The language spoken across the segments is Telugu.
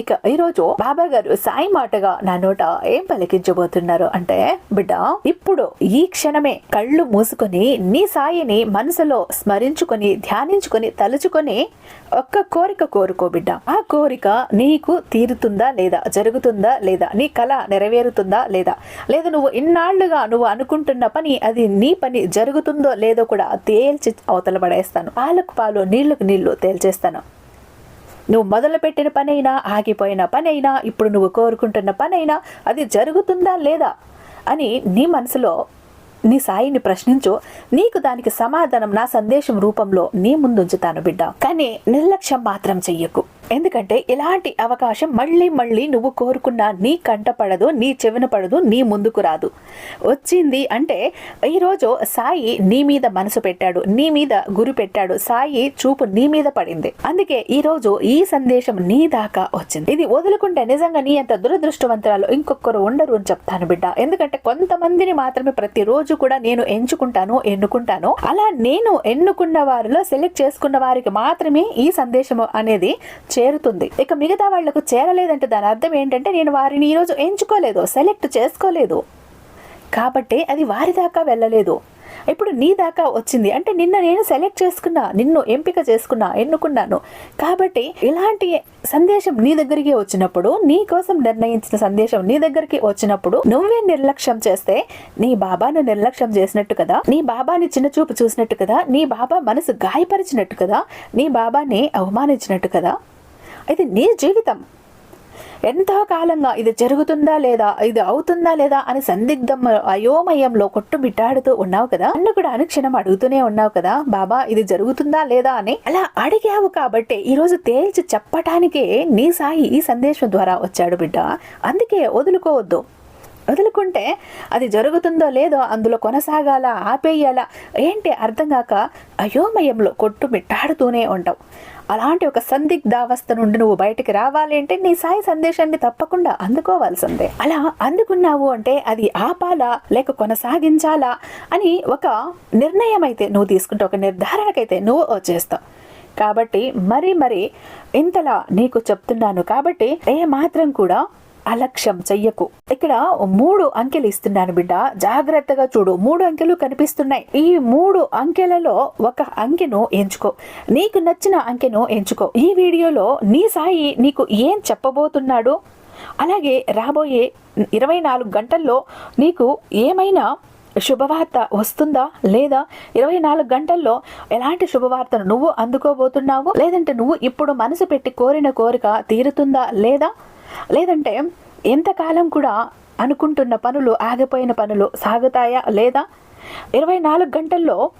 ఇక ఈరోజు బాబా గారు సాయి మాటగా నా నోట ఏం పలికించబోతున్నారు అంటే బిడ్డ ఇప్పుడు ఈ క్షణమే కళ్ళు మూసుకొని నీ సాయిని మనసులో స్మరించుకొని ధ్యానించుకొని తలుచుకొని ఒక్క కోరిక కోరుకో బిడ్డ. ఆ కోరిక నీకు తీరుతుందా లేదా? జరుగుతుందా లేదా? నీ కళ నెరవేరుతుందా లేదా? లేదా నువ్వు ఇన్నాళ్ళుగా నువ్వు అనుకుంటున్న పని అది నీ పని జరుగుతుందో లేదో కూడా తేల్చి అవతల పడేస్తాను. పాలకు పాలు నీళ్ళకు నీళ్ళు తేల్చేస్తాను. నువ్వు మొదలుపెట్టిన పనైనా ఆగిపోయిన పనైనా ఇప్పుడు నువ్వు కోరుకుంటున్న పనైనా అది జరుగుతుందా లేదా అని నీ మనసులో నీ సాయిని ప్రశ్నించు. నీకు దానికి సమాధానం నా సందేశం రూపంలో నీ ముందుంచుతాను బిడ్డ. కానీ నిర్లక్ష్యం మాత్రం చెయ్యకు. ఎందుకంటే ఇలాంటి అవకాశం మళ్ళీ మళ్ళీ నువ్వు కోరుకున్న నీ కంట పడదు నీ చెవిన పడదు నీ ముందుకు రాదు. వచ్చింది అంటే ఈరోజు సాయి నీ మీద మనసు పెట్టాడు నీ మీద గురి పెట్టాడు సాయి చూపు నీ మీద పడింది. అందుకే ఈరోజు ఈ సందేశం నీ దాకా వచ్చింది. ఇది వదులుకుంటే నిజంగా నీ అంత దురదృష్టవంతరాలు ఇంకొకరు ఉండరు అని చెప్తాను బిడ్డ. ఎందుకంటే కొంతమందిని మాత్రమే ప్రతిరోజు కూడా నేను ఎంచుకుంటాను ఎన్నుకుంటాను. అలా నేను ఎన్నుకున్న వారిలో సెలెక్ట్ చేసుకున్న వారికి మాత్రమే ఈ సందేశం అనేది చేరుతుంది. ఇక మిగతా వాళ్ళకు చేరలేదంటే దాని అర్థం ఏంటంటే నేను వారిని ఈరోజు ఎంచుకోలేదు సెలెక్ట్ చేసుకోలేదు. కాబట్టి అది వారి దాకా వెళ్ళలేదు. ఇప్పుడు నీ దాకా వచ్చింది. అంటే నిన్న నేను సెలెక్ట్ చేసుకున్నా నిన్ను ఎంపిక చేసుకున్నా ఎన్నుకున్నాను. కాబట్టి ఇలాంటి సందేశం నీ దగ్గరికి వచ్చినప్పుడు నీ కోసం నిర్ణయించిన సందేశం నీ దగ్గరికి వచ్చినప్పుడు నువ్వే నిర్లక్ష్యం చేస్తే నీ బాబాను నిర్లక్ష్యం చేసినట్టు కదా నీ బాబాని చిన్న చూపు చూసినట్టు కదా నీ బాబా మనసు గాయపరిచినట్టు కదా నీ బాబాని అవమానించినట్టు కదా ఇది నీ జీవితం. ఎంతో కాలంగా ఇది జరుగుతుందా లేదా ఇది అవుతుందా లేదా అని సందిగ్ధం అయోమయంలో కొట్టుమిట్టాడుతూ ఉన్నావు కదా? నన్ను కూడా అనుక్షణం అడుగుతూనే ఉన్నావు కదా బాబా ఇది జరుగుతుందా లేదా అని అలా అడిగావు కాబట్టి ఈరోజు తేల్చి చెప్పటానికే నీ సాయి ఈ సందేశం ద్వారా వచ్చాడు బిడ్డ. అందుకే వదులుకోవద్దు. వదులుకుంటే అది జరుగుతుందో లేదో అందులో కొనసాగాల ఆపేయాలా ఏంటి అర్థం కాక అయోమయంలో కొట్టుమిట్టాడుతూనే ఉంటావు. అలాంటి ఒక సందిగ్ధావస్థ నుండి నువ్వు బయటకు రావాలి అంటే నీ సాయి సందేశాన్ని తప్పకుండా అందుకోవాల్సిందే. అలా అందుకున్నావు అంటే అది ఆపాలా లేక కొనసాగించాలా అని ఒక నిర్ణయం అయితే నువ్వు తీసుకుంటే ఒక నిర్ధారణకైతే నువ్వు వచ్చేస్తావు. కాబట్టి మరి మరి ఇంతలా నీకు చెప్తున్నాను కాబట్టి ఏ మాత్రం కూడా అలక్ష్యం చెయ్యకు. ఇక్కడ మూడు అంకెలు ఇస్తున్నాను బిడ్డ. జాగ్రత్తగా చూడు. మూడు అంకెలు కనిపిస్తున్నాయి. ఈ మూడు అంకెలలో ఒక అంకెను ఎంచుకో. నీకు నచ్చిన అంకెను ఎంచుకో. ఈ వీడియోలో నీ సాయి నీకు ఏం చెప్పబోతున్నాడు? అలాగే రాబోయే ఇరవై నాలుగు గంటల్లో నీకు ఏమైనా శుభవార్త వస్తుందా? లేదా ఇరవై నాలుగు గంటల్లో ఎలాంటి శుభవార్తను నువ్వు అందుకోబోతున్నావు? లేదంటే నువ్వు ఇప్పుడు మనసు పెట్టి కోరిన కోరిక తీరుతుందా? లేదా లేదంటే ఎంతకాలం కూడా అనుకుంటున్న పనులు ఆగిపోయిన పనులు సాగుతాయా లేదా? ఇరవై నాలుగు గంటల్లో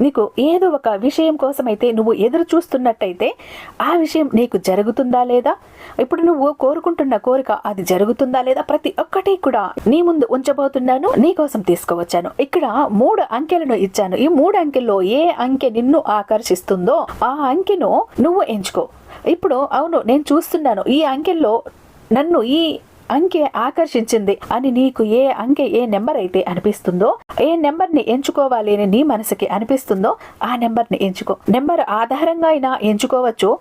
నీకు ఏదో ఒక విషయం కోసమైతే నువ్వు ఎదురు చూస్తున్నట్టయితే ఆ విషయం నీకు జరుగుతుందా లేదా? ఇప్పుడు నువ్వు కోరుకుంటున్న కోరిక అది జరుగుతుందా లేదా? ప్రతి ఒక్కటి కూడా నీ ముందు ఉంచబోతున్నాను నీ కోసం తీసుకువచ్చాను. ఇక్కడ మూడు అంకెలను ఇచ్చాను. ఈ మూడు అంకెల్లో ఏ అంకె నిన్ను ఆకర్షిస్తుందో ఆ అంకెను నువ్వు ఎంచుకో. ఇప్పుడు అవును నేను చూస్తున్నాను. ఈ అంకెల్లో నన్ను ఈ అంకె ఆకర్షించింది అని నీకు ఏ అంకె ఏ నెంబర్ అయితే అనిపిస్తుందో ఏ నెంబర్ని ఎంచుకోవాలి అని నీ మనసుకి అనిపిస్తుందో ఆ నెంబర్ని ఎంచుకో. నెంబర్ ఆధారంగా అయినా ఎంచుకోవచ్చు.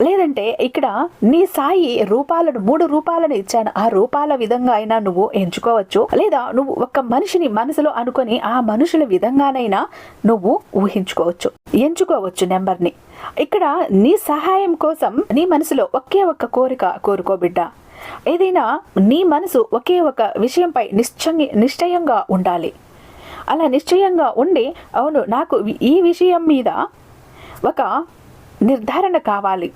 లేదంటే ఇక్కడ నీ సాయి రూపాలను మూడు రూపాలను ఇచ్చాను. ఆ రూపాల విధంగా అయినా నువ్వు ఎంచుకోవచ్చు. లేదా నువ్వు ఒక మనిషిని మనసులో అనుకొని ఆ మనుషుల విధంగానైనా నువ్వు ఊహించుకోవచ్చు. ఎంచుకోవచ్చు నెంబర్ని. ఇక్కడ నీ సహాయం కోసం నీ మనసులో ఒకే ఒక్క కోరిక కోరుకోబిడ్డ ఏదైనా నీ మనసు ఒకే ఒక విషయంపై నిశ్చంగి నిశ్చయంగా ఉండాలి. అలా నిశ్చయంగా ఉండి అవును నాకు ఈ విషయం మీద ఒక నిర్ధారణ కావాలి.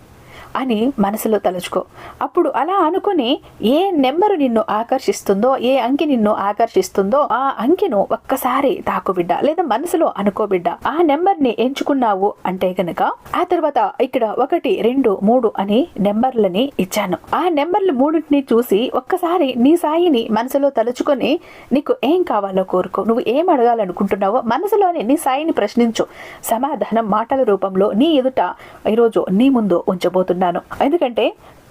అని మనసులో తలుచుకో. అప్పుడు అలా అనుకుని ఏ నెంబరు నిన్ను ఆకర్షిస్తుందో ఏ అంకి నిన్ను ఆకర్షిస్తుందో ఆ అంకెను ఒక్కసారి తాకుబిడ్డ లేదా మనసులో అనుకోబిడ్డ ఆ నెంబర్ని ఎంచుకున్నావు అంటే గనక ఆ తర్వాత ఇక్కడ ఒకటి రెండు మూడు అని నెంబర్లని ఇచ్చాను. ఆ నెంబర్లు మూడింటిని చూసి ఒక్కసారి నీ సాయిని మనసులో తలుచుకొని నీకు ఏం కావాలో కోరుకో. నువ్వు ఏం అడగాలనుకుంటున్నావో మనసులోని నీ సాయిని ప్రశ్నించు. సమాధానం మాటల రూపంలో నీ ఎదుట ఈరోజు నీ ముందు ఉంచబోతున్నాను ఎందుకంటే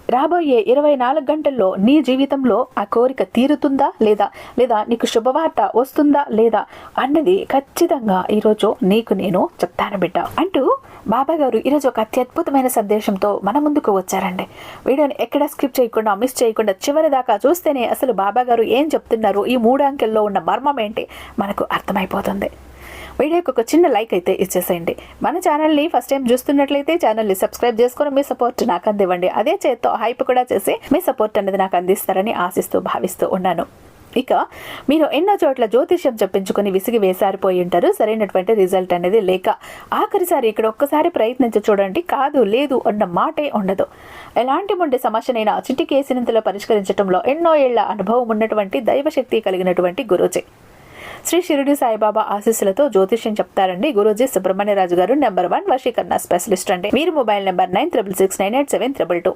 రాబోయే ఇరవై నాలుగు గంటల్లో నీ జీవితంలో ఆ కోరిక తీరుతుందా లేదా? లేదా నీకు శుభవార్త వస్తుందా లేదా? అన్నది ఖచ్చితంగా ఈరోజు నీకు నేను చెప్తాను బిడ్డ. అంటూ బాబా గారు ఈరోజు ఒక అత్యద్భుతమైన సందేశంతో మన ముందుకు వచ్చారండి. వీడియోని ఎక్కడ స్కిప్ చేయకుండా మిస్ చేయకుండా చివరి దాకా చూస్తేనే అసలు బాబా గారు ఏం చెప్తున్నారు? ఈ మూడు అంకెల్లో ఉన్న మర్మం ఏంటి? మనకు అర్థమైపోతుంది. వీడియోకి ఒక చిన్న లైక్ అయితే ఇచ్చేసేయండి. మన ఛానల్ని ఫస్ట్ టైం చూస్తున్నట్లయితే ఛానల్ని సబ్స్క్రైబ్ చేసుకుని మీ సపోర్ట్ నాకు అందివ్వండి. అదే చేత్తో హైప్ కూడా చేసి మీ సపోర్ట్ అనేది నాకు అందిస్తారని ఆశిస్తూ భావిస్తూ ఉన్నాను. ఇక మీరు ఎన్నో చోట్ల జ్యోతిష్యం చెప్పించుకొని విసిగి వేసారిపోయి ఉంటారు. సరైనటువంటి రిజల్ట్ అనేది లేక ఆఖరిసారి ఇక్కడ ఒక్కసారి ప్రయత్నించి చూడండి. కాదు లేదు అన్న మాటే ఉండదు. ఎలాంటి మొండి సమస్యనైనా చిటికేసినంతలో పరిష్కరించడంలో ఎన్నో ఏళ్ళ అనుభవం ఉన్నటువంటి దైవశక్తి కలిగినటువంటి గురుజీ. శ్రీ షిరిడి సాయిబాబా ఆశీస్సులతో జ్యోతిష్యం చెప్తారండి. గురూజీ సుబ్రహ్మణ్యరాజు గారు నెంబర్ వన్ వశీకరణ స్పెషలిస్ట్ అండి. మీరు mobile number nine triple six nine eight seven triple two.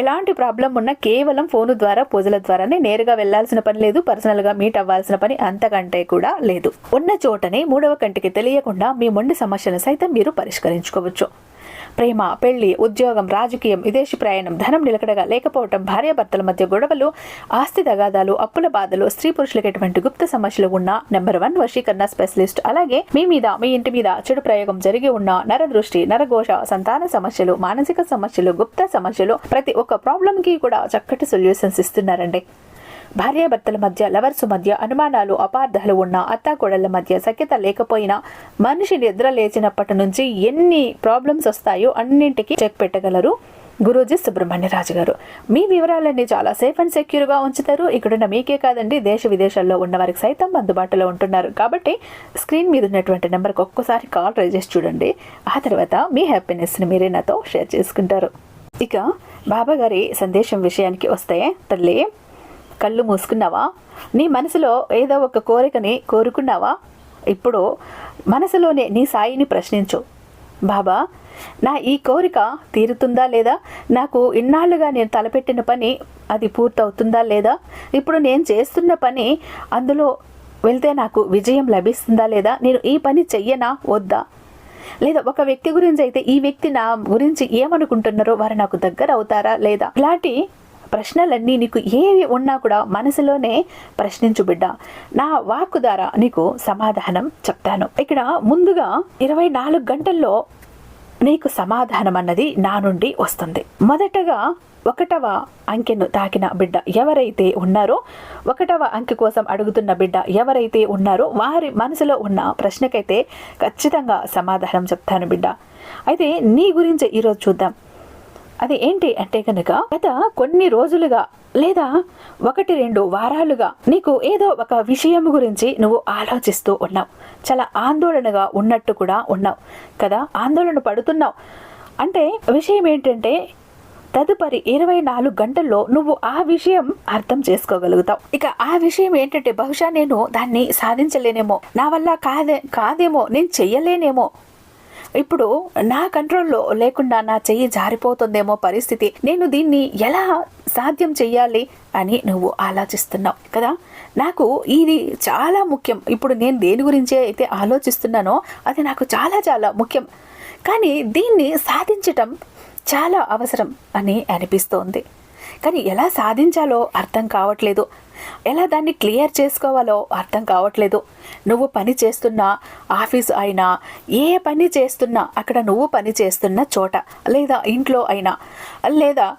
ఎలాంటి ప్రాబ్లం ఉన్నా కేవలం ఫోను ద్వారా పూజల ద్వారానే నేరుగా వెళ్ళాల్సిన పని లేదు. పర్సనల్గా మీట్ అవ్వాల్సిన పని అంతకంటే కూడా లేదు. ఉన్న చోటనే మూడవ కంటికి తెలియకుండా మీ మొండి సమస్యలను సైతం మీరు పరిష్కరించుకోవచ్చు. ప్రేమ పెళ్ళి ఉద్యోగం రాజకీయం విదేశీ ప్రయాణం ధనం నిలకడగా లేకపోవటం భార్యాభర్తల మధ్య గొడవలు ఆస్తి తగాదాలు అప్పుల బాధలు స్త్రీ పురుషులకు ఎటువంటి గుప్త సమస్యలు ఉన్న నెంబర్ వన్ వశీకరణ స్పెషలిస్ట్. అలాగే మీ మీద మీ ఇంటి మీద చెడు ప్రయోగం జరిగి ఉన్న నరదృష్టి నరఘోష సంతాన సమస్యలు మానసిక సమస్యలు గుప్త సమస్యలు ప్రతి ఒక్క ప్రాబ్లం కి కూడా చక్కటి సొల్యూషన్స్ ఇస్తున్నారండి. భార్యాభర్తల మధ్య లవర్స్ మధ్య అనుమానాలు అపార్థాలు ఉన్న అత్తాకోడళ్ళ మధ్య సఖ్యత లేకపోయినా మనిషి నిద్ర లేచినప్పటి నుంచి ఎన్ని ప్రాబ్లమ్స్ వస్తాయో అన్నింటికి చెక్ పెట్టగలరు గురూజీ సుబ్రహ్మణ్యరాజు గారు. మీ వివరాలన్నీ చాలా సేఫ్ అండ్ సెక్యూర్గా ఉంచుతారు. ఇక్కడున్న మీకే కాదండి దేశ విదేశాల్లో ఉన్న వారికి సైతం అందుబాటులో ఉంటున్నారు. కాబట్టి స్క్రీన్ మీద ఉన్నటువంటి నెంబర్కి ఒక్కసారి కాల్ ట్రై చేసి చూడండి. ఆ తర్వాత మీ హ్యాపీనెస్ని మీరే నాతో షేర్ చేసుకుంటారు. ఇక బాబా గారి సందేశం విషయానికి వస్తే తల్లి కళ్ళు మూసుకున్నావా? నీ మనసులో ఏదో ఒక కోరికని కోరుకున్నావా? ఇప్పుడు మనసులోనే నీ సాయిని ప్రశ్నించు. బాబా నా ఈ కోరిక తీరుతుందా లేదా? నాకు ఇన్నాళ్ళుగా నేను తలపెట్టిన పని అది పూర్తవుతుందా లేదా? ఇప్పుడు నేను చేస్తున్న పని అందులో వెళ్తే నాకు విజయం లభిస్తుందా లేదా? నేను ఈ పని చెయ్యనా? వద్దా? లేదా ఒక వ్యక్తి గురించి అయితే ఈ వ్యక్తి నా గురించి ఏమనుకుంటున్నారో వారు నాకు దగ్గర అవుతారా లేదా? ఇలాంటి ప్రశ్నలన్నీ నీకు ఏవి ఉన్నా కూడా మనసులోనే ప్రశ్నించు బిడ్డ. నా వాక్కు ద్వారా నీకు సమాధానం చెప్తాను. ఇక్కడ ముందుగా ఇరవై నాలుగు గంటల్లో నీకు సమాధానం అన్నది నా నుండి వస్తుంది. మొదటగా ఒకటవ అంకెను తాకిన బిడ్డ ఎవరైతే ఉన్నారో ఒకటవ అంకె కోసం అడుగుతున్న బిడ్డ ఎవరైతే ఉన్నారో వారి మనసులో ఉన్న ప్రశ్నకైతే ఖచ్చితంగా సమాధానం చెప్తాను బిడ్డ. అయితే నీ గురించి ఈరోజు చూద్దాం. అది ఏంటి అంటే కనుక గత కొన్ని రోజులుగా లేదా ఒకటి రెండు వారాలుగా నీకు ఏదో ఒక విషయం గురించి నువ్వు ఆలోచిస్తూ ఉన్నావు. చాలా ఆందోళనగా ఉన్నట్టు కూడా ఉన్నావు. కదా? ఆందోళన పడుతున్నావు. అంటే విషయం ఏంటంటే తదుపరి ఇరవై నాలుగు గంటల్లో నువ్వు ఆ విషయం అర్థం చేసుకోగలుగుతావు. ఇక ఆ విషయం ఏంటంటే బహుశా నేను దాన్ని సాధించలేనేమో. నా వల్ల కాదే కాదేమో నేను చెయ్యలేనేమో ఇప్పుడు నా కంట్రోల్లో లేకుండా నా చెయ్యి జారిపోతుందేమో పరిస్థితి. నేను దీన్ని ఎలా సాధ్యం చెయ్యాలి అని నువ్వు ఆలోచిస్తున్నావు కదా? నాకు ఇది చాలా ముఖ్యం. ఇప్పుడు నేను దేని గురించి అయితే ఆలోచిస్తున్నానో అది నాకు చాలా చాలా ముఖ్యం. కానీ దీన్ని సాధించటం చాలా అవసరం అని అనిపిస్తోంది. కానీ ఎలా సాధించాలో అర్థం కావట్లేదు. ఎలా దాన్ని క్లియర్ చేసుకోవాలో అర్థం కావట్లేదు. నువ్వు పని చేస్తున్న ఆఫీస్ అయినా ఏ పని చేస్తున్నా అక్కడ నువ్వు పని చేస్తున్న చోట లేదా ఇంట్లో అయినా లేదా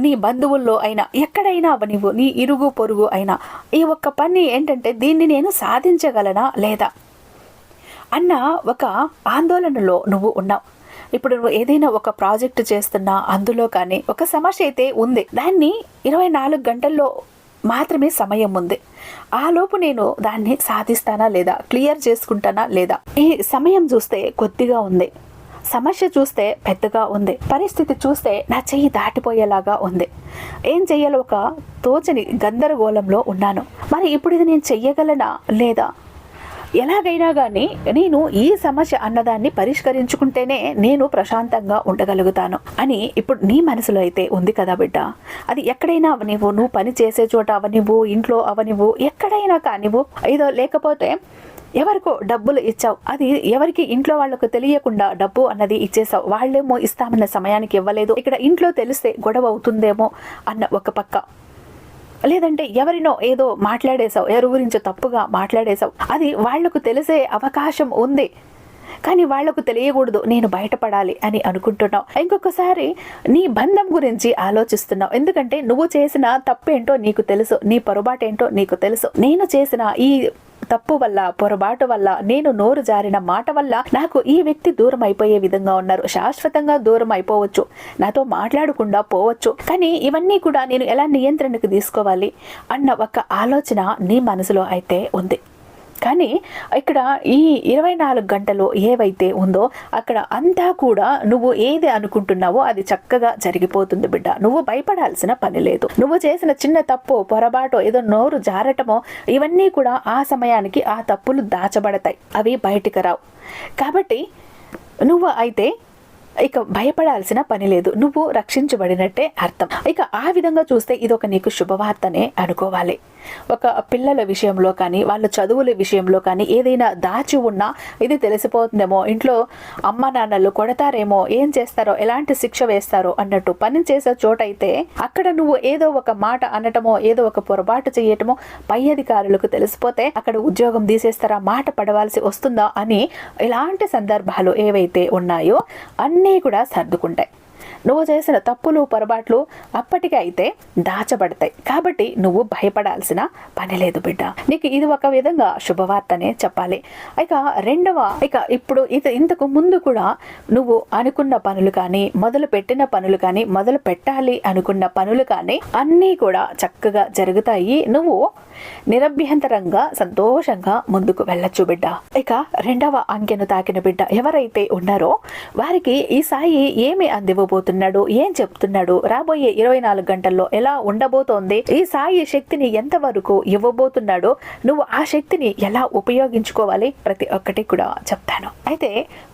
నీ బంధువుల్లో అయినా ఎక్కడైనా నీవు నీ ఇరుగు పొరుగు అయినా ఈ ఒక్క పని ఏంటంటే దీన్ని నేను సాధించగలనా లేదా? అన్న ఒక ఆందోళనలో నువ్వు ఉన్నావు. ఇప్పుడు నువ్వు ఏదైనా ఒక ప్రాజెక్ట్ చేస్తున్నా అందులో కానీ ఒక సమస్య అయితే ఉంది. దాన్ని ఇరవై నాలుగు గంటల్లో మాత్రమే సమయం ఉంది. ఆ లోపు నేను దాన్ని సాధిస్తానా లేదా క్లియర్ చేసుకుంటానా లేదా? ఈ సమయం చూస్తే కొద్దిగా ఉంది. సమస్య చూస్తే పెద్దగా ఉంది. పరిస్థితి చూస్తే నా చెయ్యి దాటిపోయేలాగా ఉంది. ఏం చెయ్యాలో ఒక తోచని గందరగోళంలో ఉన్నాను. మరి ఇప్పుడు ఇది నేను చెయ్యగలనా లేదా? ఎలాగైనా కానీ నేను ఈ సమస్య అన్నదాన్ని పరిష్కరించుకుంటేనే నేను ప్రశాంతంగా ఉండగలుగుతాను అని ఇప్పుడు నీ మనసులో అయితే ఉంది కదా బిడ్డ. అది ఎక్కడైనా అవనివ్వు నువ్వు పని చేసే చోట అవనివ్వు ఇంట్లో అవనివ్వు ఎక్కడైనా కానివ్వు. ఏదో లేకపోతే ఎవరికో డబ్బులు ఇచ్చావు. అది ఎవరికి ఇంట్లో వాళ్ళకు తెలియకుండా డబ్బు అన్నది ఇచ్చేసావు. వాళ్ళేమో ఇస్తామన్న సమయానికి ఇవ్వలేదు. ఇక్కడ ఇంట్లో తెలిస్తే గొడవ అవుతుందేమో అన్న ఒక పక్క. లేదంటే ఎవరినో ఏదో మాట్లాడేశావు ఎవరి గురించి తప్పుగా మాట్లాడేశావు అది వాళ్ళకు తెలిసే అవకాశం ఉంది. కానీ వాళ్ళకు తెలియకూడదు నేను బయటపడాలి అని అనుకుంటున్నావు. ఇంకొకసారి నీ బంధం గురించి ఆలోచిస్తున్నావు. ఎందుకంటే నువ్వు చేసిన తప్పేంటో నీకు తెలుసు నీ పొరపాటేంటో నీకు తెలుసు. నేను చేసిన ఈ తప్పు వల్ల పొరపాటు వల్ల నేను నోరు జారిన మాట వల్ల నాకు ఈ వ్యక్తి దూరం అయిపోయే విధంగా ఉన్నారు. శాశ్వతంగా దూరం అయిపోవచ్చు నాతో మాట్లాడకుండా పోవచ్చు. కానీ ఇవన్నీ కూడా నేను ఎలా నియంత్రణకు తీసుకోవాలి? అన్న ఒక ఆలోచన నీ మనసులో అయితే ఉంది. కానీ ఇక్కడ ఈ ఇరవై నాలుగు గంటలు ఏవైతే ఉందో అక్కడ అంతా కూడా నువ్వు ఏది అనుకుంటున్నావో అది చక్కగా జరిగిపోతుంది బిడ్డ. నువ్వు భయపడాల్సిన పని లేదు. నువ్వు చేసిన చిన్న తప్పు పొరపాటు ఏదో నోరు జారటమో ఇవన్నీ కూడా ఆ సమయానికి ఆ తప్పులు దాచబడతాయి. అవి బయటికి రావు. కాబట్టి నువ్వు అయితే ఇక భయపడాల్సిన పని లేదు. నువ్వు రక్షించబడినట్టే అర్థం. ఇక ఆ విధంగా చూస్తే ఇది ఒక నీకు శుభవార్తనే అనుకోవాలి. ఒక పిల్లల విషయంలో కానీ వాళ్ళ చదువుల విషయంలో కానీ ఏదైనా దాచి ఉన్నా ఇది తెలిసిపోతుందేమో. ఇంట్లో అమ్మ నాన్నలు కొడతారేమో ఏం చేస్తారో ఎలాంటి శిక్ష వేస్తారో అన్నట్టు పని చేసే చోట అయితే అక్కడ నువ్వు ఏదో ఒక మాట అనటమో ఏదో ఒక పొరపాటు చేయటమో పై అధికారులకు తెలిసిపోతే అక్కడ ఉద్యోగం తీసేస్తారా మాట పడవలసి వస్తుందా అని ఇలాంటి సందర్భాలు ఏవైతే ఉన్నాయో అన్నీ కూడా సర్దుకుంటాయి. నువ్వు చేసిన తప్పులు పొరపాట్లు అప్పటికైతే దాచబడతాయి. కాబట్టి నువ్వు భయపడాల్సిన పని లేదు బిడ్డ. నీకు ఇది ఒక విధంగా శుభవార్తనే చెప్పాలి. ఇక రెండవ ఇక ఇప్పుడు ఇది ఇంతకు ముందు కూడా నువ్వు అనుకున్న పనులు కానీ మొదలు పెట్టిన పనులు కానీ మొదలు పెట్టాలి అనుకున్న పనులు కానీ అన్నీ కూడా చక్కగా జరుగుతాయి. నువ్వు నిరభ్యంతరంగా సంతోషంగా ముందుకు వెళ్ళొచ్చు బిడ్డ. ఇక రెండవ అంకెను తాకిన బిడ్డ ఎవరైతే ఉన్నారో వారికి ఈ సాయి ఏమి అందివ్వబోతున్నాడు ఏం చెప్తున్నాడు? రాబోయే ఇరవై నాలుగు గంటల్లో ఎలా ఉండబోతోంది? ఈ సాయి శక్తిని ఎంతవరకు ఇవ్వబోతున్నాడో నువ్వు ఆ శక్తిని ఎలా ఉపయోగించుకోవాలి? ప్రతి ఒక్కటి కూడా చెప్తాను. అయితే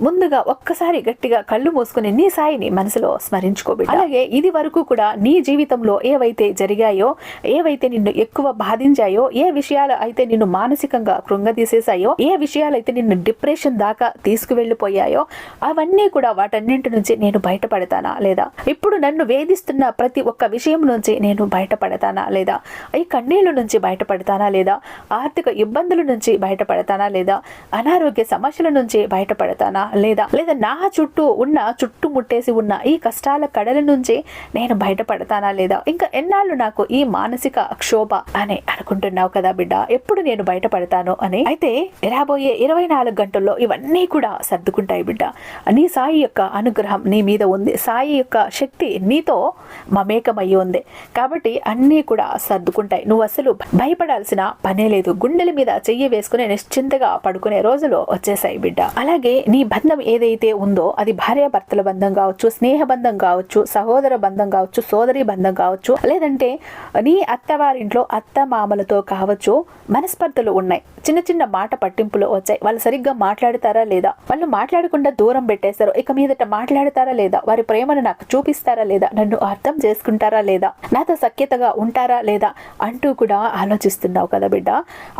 ముందుగా ఒక్కసారి గట్టిగా కళ్ళు మూసుకుని నీ సాయిని మనసులో స్మరించుకోబి అలాగే ఇది వరకు కూడా నీ జీవితంలో ఏవైతే జరిగాయో ఏవైతే నిన్ను ఎక్కువ బాధించాయో ఏ విషయాలు అయితే నిన్ను మానసికంగా కృంగదీసేశాయో ఏ విషయాలు అయితే నిన్ను డిప్రెషన్ దాకా తీసుకువెళ్ళిపోయాయో అవన్నీ కూడా వాటన్నింటి నుంచి నేను బయటపడతానా? లేదా? ఇప్పుడు నన్ను వేధిస్తున్న ప్రతి ఒక్క విషయం నుంచి నేను బయటపడతానా లేదా? ఈ కన్నీళ్ళ నుంచి బయటపడతానా లేదా? ఆర్థిక ఇబ్బందుల నుంచి బయటపడతానా లేదా? అనారోగ్య సమస్యల నుంచి బయటపడతానా లేదా? లేదా నా చుట్టూ ఉన్న చుట్టుముట్టేసి ఉన్న ఈ కష్టాల కడల నుంచి నేను బయటపడతానా లేదా? ఇంకా ఎన్నాళ్ళు నాకు ఈ మానసిక క్షోభ అని అనుకుంటున్నావు కదా బిడ్డ? ఎప్పుడు నేను బయటపడతాను అని? అయితే రాబోయే ఇరవై నాలుగు గంటల్లో ఇవన్నీ కూడా సర్దుకుంటాయి బిడ్డ. నీ సాయి యొక్క అనుగ్రహం నీ మీద ఉంది. సాయి యొక్క శక్తి నీతో మమేకమయ్యి ఉంది కాబట్టి అన్నీ కూడా సర్దుకుంటాయి. నువ్వు అసలు భయపడాల్సిన పనే లేదు. గుండెల మీద చెయ్యి వేసుకుని నిశ్చింతగా పడుకునే రోజులు వచ్చేసాయి బిడ్డ. అలాగే నీ బంధం ఏదైతే ఉందో అది భార్య భర్తల బంధం కావచ్చు స్నేహ బంధం కావచ్చు సహోదర బంధం కావచ్చు సోదరి బంధం కావచ్చు లేదంటే నీ అత్తవారింట్లో అత్త మామలతో కావచ్చు మనస్పర్ధలు ఉన్నాయి. చిన్న చిన్న మాట పట్టింపులు వచ్చాయి. వాళ్ళు సరిగ్గా మాట్లాడతారా లేదా? వాళ్ళు మాట్లాడకుండా దూరం పెట్టేశారు. ఇక మీదట మాట్లాడతారా లేదా? వారి ప్రేమను నాకు చూపిస్తారా లేదా? నన్ను అర్థం చేసుకుంటారా లేదా? నాతో సఖ్యతగా ఉంటారా లేదా? అంటూ కూడా ఆలోచిస్తున్నావు కదా బిడ్డ.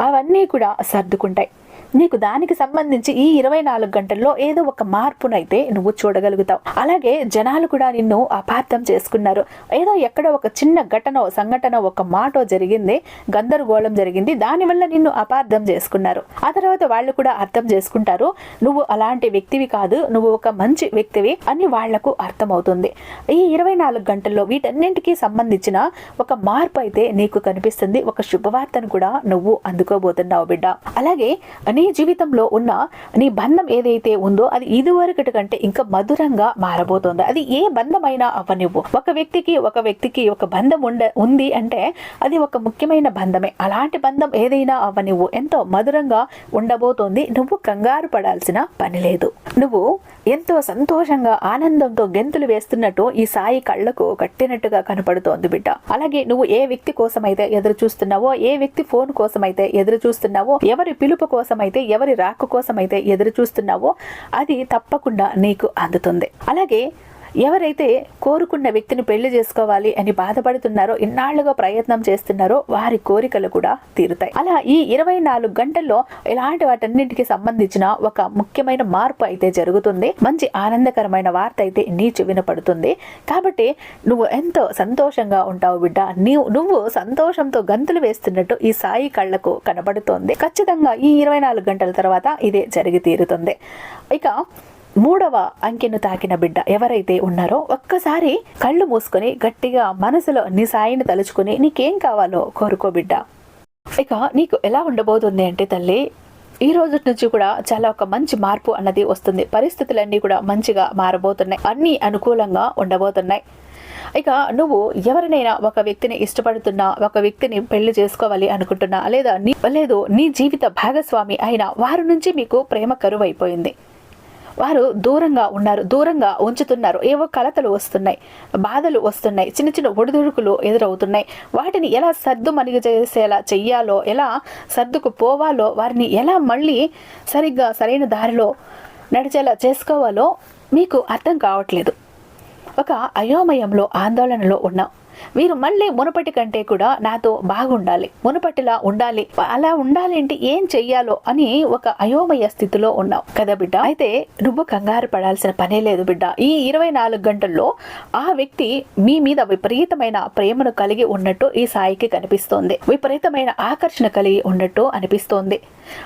అవన్నీ కూడా సర్దుకుంటాయి. నీకు దానికి సంబంధించి ఈ ఇరవై నాలుగు గంటల్లో ఏదో ఒక మార్పునైతే నువ్వు చూడగలుగుతావు. అలాగే జనాలు కూడా నిన్ను అపార్థం చేసుకున్నారు. ఏదో ఎక్కడ ఒక చిన్న ఘటన సంఘటన ఒక మాట జరిగింది గందరగోళం జరిగింది దానివల్ల నిన్ను అపార్థం చేసుకున్నారు. ఆ తర్వాత వాళ్ళు కూడా అర్థం చేసుకుంటారు నువ్వు అలాంటి వ్యక్తివి కాదు నువ్వు ఒక మంచి వ్యక్తివి అని వాళ్ళకు అర్థమవుతుంది. ఈ ఇరవై నాలుగు గంటల్లో వీటన్నింటికి సంబంధించిన ఒక మార్పు అయితే నీకు కనిపిస్తుంది ఒక శుభవార్తను కూడా నువ్వు అందుకోబోతున్నావు బిడ్డ. అలాగే నీ నీ జీవితంలో ఉన్న నీ బంధం ఏదైతే ఉందో అది ఇదివరకటి కంటే ఇంకా మధురంగా మారబోతోంది. అది ఏ బంధమైనా అవ్వనివ్వు. ఒక వ్యక్తికి ఒక వ్యక్తికి ఒక బంధం ఉండ ఉంది అంటే అది ఒక ముఖ్యమైన బంధమే. అలాంటి బంధం ఏదైనా అవ్వనివ్వు. ఎంతో మధురంగా ఉండబోతోంది. నువ్వు కంగారు పడాల్సిన పని లేదు. నువ్వు ఎంతో సంతోషంగా ఆనందంతో గెంతులు వేస్తున్నట్టు ఈ సాయి కళ్ళకు కట్టినట్టుగా కనపడుతోంది బిడ్డ. అలాగే నువ్వు ఏ వ్యక్తి కోసం అయితే ఎదురు చూస్తున్నావో ఏ వ్యక్తి ఫోన్ కోసం అయితే ఎదురు చూస్తున్నావో ఎవరి పిలుపు కోసం అయితే ఎవరి రాక కోసం అయితే ఎదురు చూస్తున్నావో అది తప్పకుండా నీకు అందుతుంది. అలాగే ఎవరైతే కోరుకున్న వ్యక్తిని పెళ్ళి చేసుకోవాలి అని బాధపడుతున్నారో ఇన్నాళ్ళుగా ప్రయత్నం చేస్తున్నారో వారి కోరికలు కూడా తీరుతాయి. అలా ఈ ఇరవై నాలుగు గంటల్లో ఇలాంటి వాటన్నింటికి సంబంధించిన ఒక ముఖ్యమైన మార్పు అయితే జరుగుతుంది. మంచి ఆనందకరమైన వార్త అయితే నీ చెవిన పడుతుంది. కాబట్టి నువ్వు ఎంతో సంతోషంగా ఉంటావు బిడ్డ. నీవు నువ్వు సంతోషంతో గంతులు వేస్తున్నట్టు ఈ సాయి కళ్ళకు కనబడుతోంది. ఖచ్చితంగా ఈ ఇరవై నాలుగు గంటల తర్వాత ఇదే జరిగి తీరుతుంది. ఇక మూడవ అంకెను తాకిన బిడ్డ ఎవరైతే ఉన్నారో ఒక్కసారి కళ్ళు మూసుకొని గట్టిగా మనసులో నీ సాయిని తలుచుకుని నీకేం కావాలో కోరుకో బిడ్డ. ఇక నీకు ఎలా ఉండబోతుంది అంటే తల్లి ఈ రోజు నుంచి కూడా చాలా ఒక మంచి మార్పు అన్నది వస్తుంది. పరిస్థితులన్నీ కూడా మంచిగా మారబోతున్నాయి. అన్నీ అనుకూలంగా ఉండబోతున్నాయి. ఇక నువ్వు ఎవరినైనా ఒక వ్యక్తిని ఇష్టపడుతున్నా ఒక వ్యక్తిని పెళ్ళి చేసుకోవాలి అనుకుంటున్నా లేదా నీ లేదు నీ జీవిత భాగస్వామి అయిన వారి నుంచి మీకు ప్రేమ కరువైపోయింది. వారు దూరంగా ఉన్నారు దూరంగా ఉంచుతున్నారు. ఏవో కలతలు వస్తున్నాయి బాధలు వస్తున్నాయి చిన్న చిన్న ఒడిదుడుకులు ఎదురవుతున్నాయి. వాటిని ఎలా సర్దు మనిగ చేసేలా చెయ్యాలో ఎలా సర్దుకు పోవాలో వారిని ఎలా మళ్ళీ సరిగ్గా సరైన దారిలో నడిచేలా చేసుకోవాలో మీకు అర్థం కావట్లేదు. ఒక అయోమయంలో ఆందోళనలో ఉన్నాం మీరు మళ్ళీ మునుపటి కంటే కూడా నాతో బాగుండాలి మునుపటిలా ఉండాలి. అలా ఉండాలి అంటే ఏం చెయ్యాలో అని ఒక అయోమయ స్థితిలో ఉన్నావు కదా బిడ్డ? అయితే నువ్వు కంగారు పడాల్సిన పనే లేదు బిడ్డ. ఈ ఇరవై నాలుగు గంటల్లో ఆ వ్యక్తి మీ మీద విపరీతమైన ప్రేమను కలిగి ఉన్నట్టు ఈ సాయికి కనిపిస్తోంది. విపరీతమైన ఆకర్షణ కలిగి ఉన్నట్టు అనిపిస్తోంది.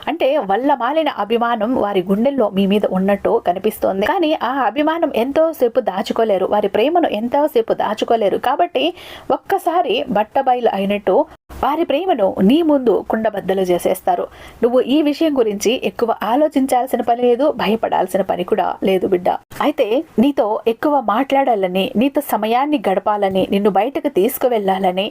అంటే వల్ల మాలిన అభిమానం వారి గుండెల్లో మీ మీద ఉన్నట్టు కనిపిస్తోంది. కానీ ఆ అభిమానం ఎంతో సేపు దాచుకోలేరు వారి ప్రేమను ఎంతో సేపు దాచుకోలేరు. కాబట్టి ఒక్కసారి బట్టబయలు అయినట్టు వారి ప్రేమను నీ ముందు కుండబద్దలు చేసేస్తారు. నువ్వు ఈ విషయం గురించి ఎక్కువ ఆలోచించాల్సిన పని లేదు భయపడాల్సిన పని కూడా లేదు బిడ్డ. అయితే నీతో ఎక్కువ మాట్లాడాలని నీతో సమయాన్ని గడపాలని నిన్ను బయటకు తీసుకువెళ్ళాలని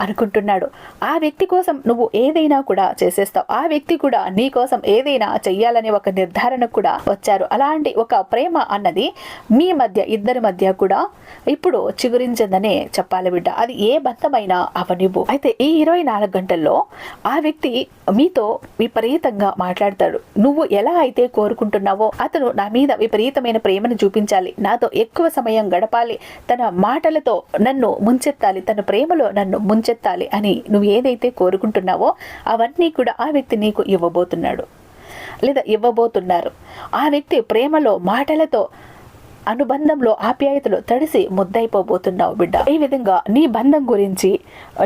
అనుకుంటున్నాడు. ఆ వ్యక్తి కోసం నువ్వు ఏదైనా కూడా చేసేస్తావు. ఆ వ్యక్తి కూడా నీ కోసం ఏదైనా చెయ్యాలనే ఒక నిర్ధారణ కూడా వచ్చారు. అలాంటి ఒక ప్రేమ అన్నది మీ మధ్య ఇద్దరి మధ్య కూడా ఇప్పుడు చిగురించిందనే చెప్పాలి బిడ్డ. అది ఏ బంధమైనా అవనివ్వు. అయితే ఈ ఇరవై నాలుగు గంటల్లో ఆ వ్యక్తి మీతో విపరీతంగా మాట్లాడతాడు. నువ్వు ఎలా అయితే కోరుకుంటున్నావో అతను నా మీద విపరీతమైన ప్రేమను చూపించాలి. నాతో ఎక్కువ సమయం గడపాలి. తన మాటలతో నన్ను ముంచెత్తాలి. తన ప్రేమలో నన్ను ముంచె చెత్తాలి అని నువ్వు ఏదైతే కోరుకుంటున్నావో అవన్నీ కూడా ఆ వ్యక్తి నీకు ఇవ్వబోతున్నాడు. లేదా ఇవ్వబోతున్నారు. ఆ వ్యక్తి ప్రేమలో మాటలతో అనుబంధంలో ఆప్యాయతలో తడిసి ముద్దైపోబోతున్నావు బిడ్డ. ఈ విధంగా నీ బంధం గురించి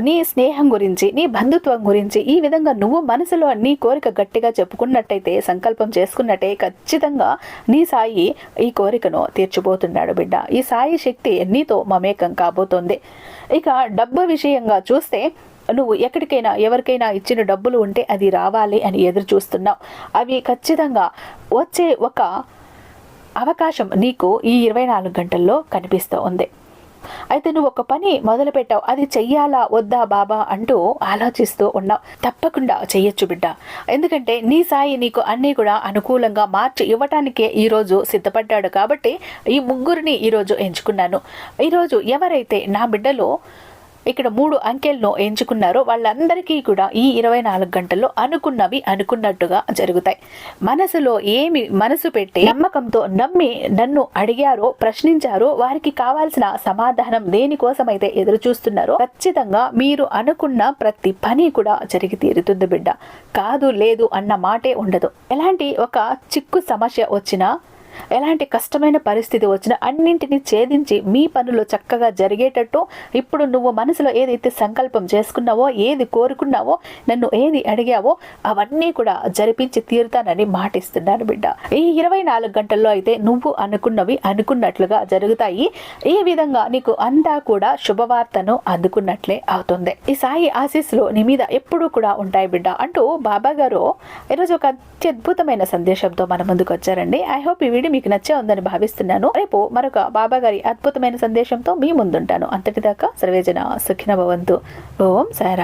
నీ స్నేహం గురించి నీ బంధుత్వం గురించి ఈ విధంగా నువ్వు మనసులో నీ కోరిక గట్టిగా చెప్పుకున్నట్టయితే సంకల్పం చేసుకున్నట్టే ఖచ్చితంగా నీ సాయి ఈ కోరికను తీర్చిపోతున్నాడు బిడ్డ. ఈ సాయి శక్తి నీతో మమేకం కాబోతోంది. ఇక డబ్బు విషయంగా చూస్తే నువ్వు ఎక్కడికైనా ఎవరికైనా ఇచ్చిన డబ్బులు ఉంటే అది రావాలి అని ఎదురు చూస్తున్నావు అవి ఖచ్చితంగా వచ్చే ఒక అవకాశం నీకు ఈ ఇరవై నాలుగు గంటల్లో కనిపిస్తూ ఉంది. అయితే నువ్వు ఒక పని మొదలు పెట్టావు అది చెయ్యాలా? వద్దా బాబా? అంటూ ఆలోచిస్తూ ఉన్నావు. తప్పకుండా చెయ్యొచ్చు బిడ్డ. ఎందుకంటే నీ సాయి నీకు అన్నీ కూడా అనుకూలంగా మార్చి ఇవ్వటానికే ఈరోజు సిద్ధపడ్డాడు కాబట్టి ఈ ముగ్గురిని ఈరోజు ఎంచుకున్నాను. ఈరోజు ఎవరైతే నా బిడ్డలో ఇక్కడ మూడు అంకెలను ఎంచుకున్నారో. వాళ్ళందరికీ కూడా ఈ ఇరవై నాలుగు గంటల్లో అనుకున్నవి అనుకున్నట్టుగా జరుగుతాయి. మనసులో ఏమి మనసు పెట్టి నమ్మకంతో నమ్మి నన్ను అడిగారో ప్రశ్నించారో వారికి కావాల్సిన సమాధానం దేనికోసమైతే ఎదురు చూస్తున్నారో ఖచ్చితంగా మీరు అనుకున్న ప్రతి పని కూడా జరిగి తీరుతుంది బిడ్డ. కాదు లేదు అన్న మాటే ఉండదు. ఎలాంటి ఒక చిక్కు సమస్య వచ్చినా ఎలాంటి కష్టమైన పరిస్థితి వచ్చినా అన్నింటినీ ఛేదించి మీ పనులు చక్కగా జరిగేటట్టు ఇప్పుడు నువ్వు మనసులో ఏదైతే సంకల్పం చేసుకున్నావో ఏది కోరుకున్నావో నన్ను ఏది అడిగావో అవన్నీ కూడా జరిపించి తీరుతానని మాటిస్తున్నాను బిడ్డ. ఈ ఇరవై నాలుగు గంటల్లో అయితే నువ్వు అనుకున్నవి అనుకున్నట్లుగా జరుగుతాయి. ఈ విధంగా నీకు అంతా కూడా శుభవార్తను అందుకున్నట్లే అవుతుంది. ఈ సాయి ఆశీస్సులు నీ మీద ఎప్పుడూ కూడా ఉంటాయి బిడ్డ అంటూ బాబా గారు ఈరోజు ఒక అత్యద్భుతమైన సందేశంతో మన ముందుకు వచ్చారండి. ఐ హోప్ ఈ వీడియో మీకు నచ్చే ఉందని భావిస్తున్నాను. రేపు మరొక బాబా గారి అద్భుతమైన సందేశంతో మీ ముందుంటాను. అంతటిదాకా సర్వేజన సుఖిన భవంతు ఓం సారా